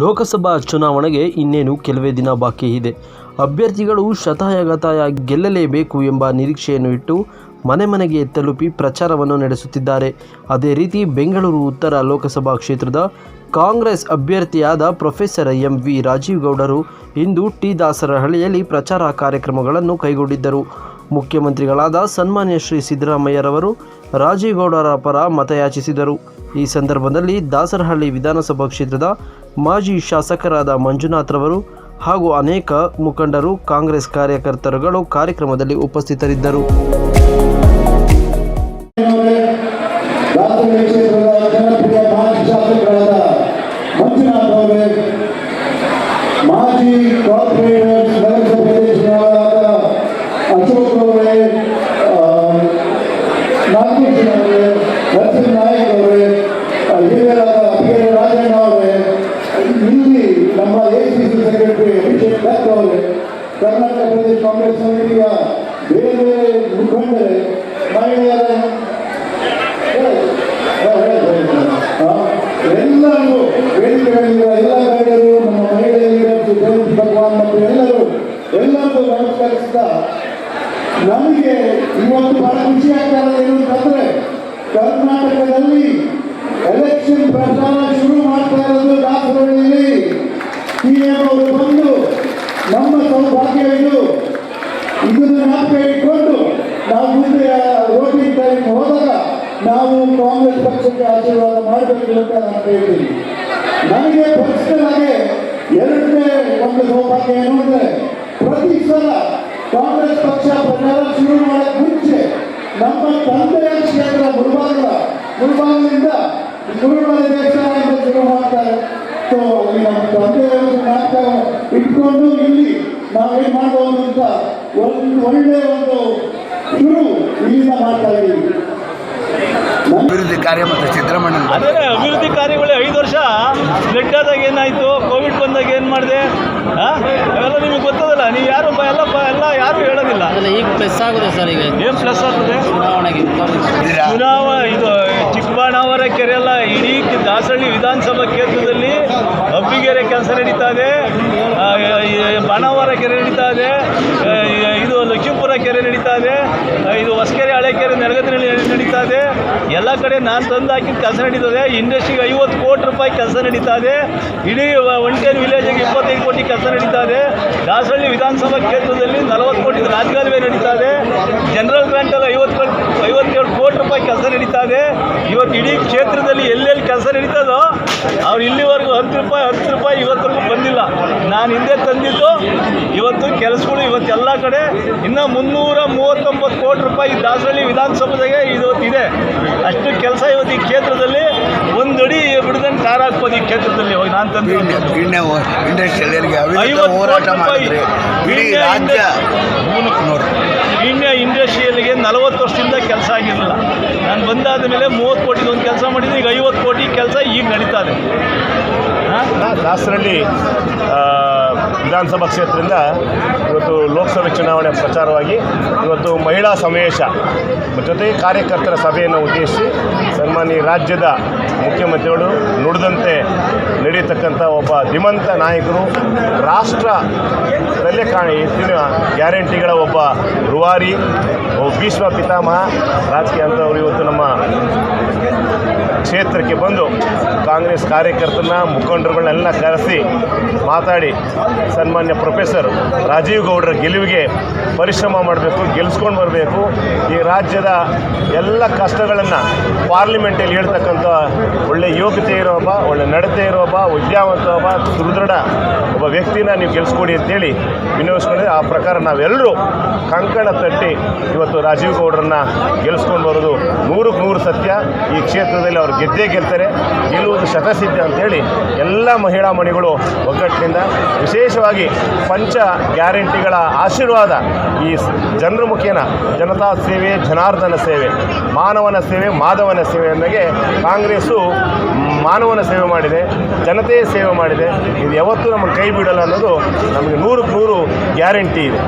ಲೋಕಸಭಾ ಚುನಾವಣೆಗೆ ಇನ್ನೇನು ಕೆಲವೇ ದಿನ ಬಾಕಿ ಇದೆ. ಅಭ್ಯರ್ಥಿಗಳು ಶತಾಯಗತಾಯ ಗೆಲ್ಲಲೇಬೇಕು ಎಂಬ ನಿರೀಕ್ಷೆಯನ್ನು ಇಟ್ಟು ಮನೆ ಮನೆಗೆ ತಲುಪಿ ಪ್ರಚಾರವನ್ನು ನಡೆಸುತ್ತಿದ್ದಾರೆ. ಅದೇ ರೀತಿ ಬೆಂಗಳೂರು ಉತ್ತರ ಲೋಕಸಭಾ ಕ್ಷೇತ್ರದ ಕಾಂಗ್ರೆಸ್ ಅಭ್ಯರ್ಥಿಯಾದ ಪ್ರೊಫೆಸರ್ ಎಂ ವಿ ರಾಜೀವ್ ಗೌಡರು ಇಂದು ಟಿ ದಾಸರಹಳ್ಳಿಯಲ್ಲಿ ಪ್ರಚಾರ ಕಾರ್ಯಕ್ರಮಗಳನ್ನು ಕೈಗೊಂಡಿದ್ದರು. ಮುಖ್ಯಮಂತ್ರಿಗಳಾದ ಸನ್ಮಾನ್ಯ ಶ್ರೀ ಸಿದ್ದರಾಮಯ್ಯರವರು ರಾಜೀವ್ ಗೌಡರ ಪರ ಮತಯಾಚಿಸಿದರು. ಈ ಸಂದರ್ಭದಲ್ಲಿ ದಾಸರಹಳ್ಳಿ ವಿಧಾನಸಭಾ ಕ್ಷೇತ್ರದ ಮಾಜಿ ಶಾಸಕರಾದ ಮಂಜುನಾಥ್ರವರು ಹಾಗೂ ಅನೇಕ ಮುಖಂಡರು ಕಾಂಗ್ರೆಸ್ ಕಾರ್ಯಕರ್ತರುಗಳು ಕಾರ್ಯಕ್ರಮದಲ್ಲಿ ಉಪಸ್ಥಿತರಿದ್ದರು. ಕರ್ನಾಟಕ ಪ್ರದೇಶ ಕಾಂಗ್ರೆಸ್ ಸಮಿತಿಯ ಬೇರೆ ಬೇರೆ ಮುಖಂಡರೇ, ಮಹಿಳೆಯರ. ಎಲ್ಲರೂ ವೇದಿಕೆಗಳಿರುವ ಎಲ್ಲ ಗಣ್ಯರು, ನಮ್ಮ ಮಹಿಳೆಯರಿಗೂ ದೇವರು ಭಗವಾನ್ ಮತ್ತು ಎಲ್ಲರೂ ಎಲ್ಲರಿಗೂ ನಮಸ್ಕರಿಸ್ತಾ, ನಮಗೆ ಇವತ್ತು ಬಹಳ ಖುಷಿ ಆಗ್ತಾ ಏನು ಅಂತಂದ್ರೆ ಕರ್ನಾಟಕದಲ್ಲಿ ಎಲೆಕ್ಷನ್ ಪ್ರಚಾರ ಶುರು ಮಾಡ್ತಾ ಇರೋದು ದಾಸರಳ್ಳಿಯಲ್ಲಿ ಸಿಎಂ ಅವರು ಬಂದು ನಮ್ಮ ಸೌಭಾಗ್ಯ ಇದು ಇದನ್ನು ಜ್ಞಾಪಕ ಇಟ್ಕೊಂಡು ನಾವು ಮುಂದೆ ವೋಟಿಂಗ್ ಟೈಮ್ ಹೋದಾಗ ನಾವು ಕಾಂಗ್ರೆಸ್ ಪಕ್ಷಕ್ಕೆ ಆಶೀರ್ವಾದ ಮಾಡಬೇಕು ಅಂತ ಹೇಳ್ತೀನಿ ನನಗೆ ಆಗಿ ಎರಡನೇ ಒಂದು ಸೌಭಾಗ್ಯ ಏನು ಅಂದ್ರೆ ಪ್ರತಿ ಸಲ ಕಾಂಗ್ರೆಸ್ ಪಕ್ಷ ಪ್ರಚಾರ ಶುರು ಮಾಡಕ್ ಮುಂಚೆ ನಮ್ಮ ತಂದೆಯ ಕ್ಷೇತ್ರ ಮುಳಬಾಗಿಲ ಮುಳಬಾಗಿಲಿಂದ ಮುಳುಬಾಗಿಲ ದೇವಸ್ಥಾನದಿಂದ ಶುರು ಮಾಡ್ತಾರೆ. ಸೊ ನಮ್ಮ ತಂದೆಯ ನಾಟಕ ಇಟ್ಕೊಂಡು ಇಲ್ಲಿ ನಾವೇನ್ ಮಾಡಬಹುದು ಅಂತ ಒಂದು ಒಳ್ಳೆ ಒಂದು ಶುರು ಇಲ್ಲಿಂದ ಮಾಡ್ತಾ ಇದ್ದೀವಿ. ಅಭಿವೃದ್ಧಿ ಕಾರ್ಯ ಮತ್ತು ಸಿದ್ದರಾಮಯ್ಯ ಅದೇ ಅಭಿವೃದ್ಧಿ ಕಾರ್ಯಗಳು ಐದು ವರ್ಷ ಲೆಟ್ಟಾದಾಗ ಆದಾಗ ಏನಾಯಿತು? ಕೋವಿಡ್ ಬಂದಾಗ ಏನು ಮಾಡಿದೆ? ಅವೆಲ್ಲ ನಿಮಗೆ ಗೊತ್ತದಲ್ಲ ನೀವು ಯಾರು ಬ- ಎಲ್ಲ ಎಲ್ಲ ಯಾರು ಹೇಳೋದಿಲ್ಲ. ಈಗ ಪ್ಲಸ್ ಆಗುತ್ತೆ ಸರ್ ಈಗ? ಏನು ಪ್ಲಸ್ ಆಗುತ್ತೆ ಚುನಾವಣೆಗೆ ಚುನಾವಣೆ ಚುನಾವ ಇದು ಚಿಕ್ಕಬಾಣಾವರ ಕೆರೆ ಎಲ್ಲ ಇಡೀ ದಾಸಳ್ಳಿ ವಿಧಾನಸಭಾ ಕ್ಷೇತ್ರದಲ್ಲಿ ಅಬ್ಬಿಗೆರೆ ಕೆಲಸ ನಡೀತಾ ಇದೆ. ಬಾಣಾವರ ಕೆರೆ ನಡೀತಾ ಇದು. ಲಕ್ಷ್ಮೀಪುರ ಕೆರೆ ನಡೀತಾ ಇದೆ. ಇದು ಹೊಸಕೆರೆ ಹಳೆ ಕೆರೆ ನೆರಗತ್ತಿನಲ್ಲಿ ನಡೀತಾ ಇದೆ. ಎಲ್ಲ ಕಡೆ ನಾನು ತಂದು ಹಾಕಿದ ಕೆಲಸ ನಡೀತದೆ. ಇಂಡಸ್ಟ್ರಿಗೆ ಐವತ್ತು ಕೋಟಿ ರೂಪಾಯಿ ಕೆಲಸ ನಡೀತಾ ಇದೆ. ಇಡೀ ಒಂಟೇನ್ ವಿಲೇಜಿಗೆ ಇಪ್ಪತ್ತೈದು ಕೋಟಿ ಕೆಲಸ ನಡೀತಾ ಇದೆ. ದಾಸಹಳ್ಳಿ ವಿಧಾನಸಭಾ ಕ್ಷೇತ್ರದಲ್ಲಿ ನಲವತ್ತು ಕೋಟಿ ರಾಜಕಾಲುವೆ ನಡೀತಾ ಇದೆ. ಜನರಲ್ ಗ್ರಾಂಟಲ್ಲಿ ಐವತ್ತು ಐವತ್ತೇಳು ಕೋಟಿ ರೂಪಾಯಿ ಕೆಲಸ ನಡೀತಾ ಇದೆ. ಇವತ್ತು ಇಡೀ ಕ್ಷೇತ್ರದಲ್ಲಿ ಎಲ್ಲೆಲ್ಲಿ ಕೆಲಸ ನಡೀತದೋ, ಅವ್ರು ಇಲ್ಲಿವರೆಗೂ ಹತ್ತು ರೂಪಾಯಿ ಹತ್ತು ರೂಪಾಯಿ ಇವತ್ತರೆಗೂ ಬಂದಿಲ್ಲ. ನಾನು ಹಿಂದೆ ತಂದಿದ್ದು, ಇವತ್ತು ಕೆಲಸಗಳು ಇವತ್ತೆಲ್ಲ ಕಡೆ ಇನ್ನೂ ಮುನ್ನೂರ ಮೂವತ್ತೊಂಬತ್ತು ಕೋಟಿ ರೂಪಾಯಿ ದಾಸರಳ್ಳಿ ವಿಧಾನಸಭೆಗೆ ಇವತ್ತು ಇದೆ ಅಷ್ಟು ಕೆಲಸ ಇವತ್ತು ಈ ಕ್ಷೇತ್ರದಲ್ಲಿ ಒಂದಡಿ ಬಿಡದಂಗೆ ಕಾರ್ ಹಾಕ್ಬೋದು ಈ ಕ್ಷೇತ್ರದಲ್ಲಿ ಹೋಗಿ. ನಾನು ತಂದು ಇಂಡಿಯಾ ಇಂಡಸ್ಟ್ರಿಯಲ್ಗೆ ನಲವತ್ತು ವರ್ಷದಿಂದ ಕೆಲಸ ಆಗಿರಲಿಲ್ಲ ನಾನು ಬಂದಾದ ಮೇಲೆ ಮೂವತ್ತು ಕೋಟಿಗೆ ಒಂದು ಕೆಲಸ ಮಾಡಿದ್ದೀನಿ ಈಗ ಐವತ್ತು ಕೋಟಿ ಕೆಲಸ ಈಗ ನಡೀತಾ ಇದೆ. ದಾಸರಳ್ಳಿ ಆ, ವಿಧಾನಸಭಾ ಕ್ಷೇತ್ರದಿಂದ ಇವತ್ತು ಲೋಕಸಭೆ ಚುನಾವಣೆ ಪ್ರಚಾರವಾಗಿ ಇವತ್ತು ಮಹಿಳಾ ಸಮಾವೇಶ ಜೊತೆಗೆ ಕಾರ್ಯಕರ್ತರ ಸಭೆಯನ್ನು ಉದ್ದೇಶಿಸಿ ಸನ್ಮಾನ್ಯ ರಾಜ್ಯದ ಮುಖ್ಯಮಂತ್ರಿಗಳು ನುಡಿದಂತೆ ನಡೆಯತಕ್ಕಂಥ ಒಬ್ಬ ಧಿಮಂತ ನಾಯಕರು ರಾಷ್ಟ್ರದಲ್ಲೇ ಕಾಣಿ ಹೆಚ್ಚಿನ ಗ್ಯಾರಂಟಿಗಳ ಒಬ್ಬ ರೂವಾರಿ ಭೀಷ್ಮ ಪಿತಾಮಹ, ರಾಜಕೀಯ ಅಂತವರು ಇವತ್ತು ನಮ್ಮ ಕ್ಷೇತ್ರಕ್ಕೆ ಬಂದು ಕಾಂಗ್ರೆಸ್ ಕಾರ್ಯಕರ್ತರನ್ನ, ಮುಖಂಡರುಗಳನ್ನೆಲ್ಲ ಕರೆಸಿ ಮಾತಾಡಿ, ಸನ್ಮಾನ್ಯ ಪ್ರೊಫೆಸರ್ ರಾಜೀವ್ ಗೌಡರ ಗೆಲುವಿಗೆ ಪರಿಶ್ರಮ ಮಾಡಬೇಕು ಗೆಲ್ಲಿಸ್ಕೊಂಡು ಬರಬೇಕು. ಈ ರಾಜ್ಯದ ಎಲ್ಲ ಕಷ್ಟಗಳನ್ನು ಪಾರ್ಲಿಮೆಂಟಲ್ಲಿ ಹೇಳ್ತಕ್ಕಂಥ ಒಳ್ಳೆ ಯೋಗ್ಯತೆ ಇರೋ ಒಬ್ಬ ಒಳ್ಳೆ ನಡತೆ ಇರೋ ಒಬ್ಬ ವಿದ್ಯಾವಂತ ಒಬ್ಬ ಸುದೃಢ ಒಬ್ಬ ವ್ಯಕ್ತಿನ ನೀವು ಗೆಲ್ಸ್ಕೊಡಿ ಅಂತೇಳಿ ವಿನಿಯೋಗಿಸ್ಕೊಂಡಿದ್ರೆ ಆ ಪ್ರಕಾರ ನಾವೆಲ್ಲರೂ ಕಂಕಣ ತಟ್ಟಿ ಇವತ್ತು ರಾಜೀವ್ ಗೌಡರನ್ನ ಗೆಲ್ಸ್ಕೊಂಡು ಬರೋದು ನೂರಕ್ಕೆ ನೂರು ಸತ್ಯ. ಈ ಕ್ಷೇತ್ರದಲ್ಲಿ ಅವ್ರು ಗೆದ್ದೇ ಗೆಲ್ತಾರೆ, ಗೆಲ್ಲುವುದು ಶತಸಿದ್ಧ ಅಂತೇಳಿ ಎಲ್ಲ ಮಹಿಳಾ ಮಣಿಗಳು ಒಗ್ಗಟ್ಟಿನಿಂದ ವಿಶೇಷವಾಗಿ ಪಂಚ ಗ್ಯಾರಂಟಿಗಳ ಆಶೀರ್ವಾದ ಈ ಜನರ ಮುಖೇನ ಜನತಾ ಸೇವೆ, ಜನಾರ್ದನ ಸೇವೆ, ಮಾನವನ ಸೇವೆ, ಮಾಧವನ ಸೇವೆ ಅಂದಾಗೆ ಕಾಂಗ್ರೆಸ್ಸು ಮಾನವನ ಸೇವೆ ಮಾಡಿದೆ, ಜನತೆಯ ಸೇವೆ ಮಾಡಿದೆ. ಇದು ಯಾವತ್ತೂ ನಮಗೆ ಕೈ ಬಿಡಲ್ಲ ಅನ್ನೋದು ನಮಗೆ ನೂರಕ್ಕೆ ನೂರು ಗ್ಯಾರಂಟಿ ಇದೆ.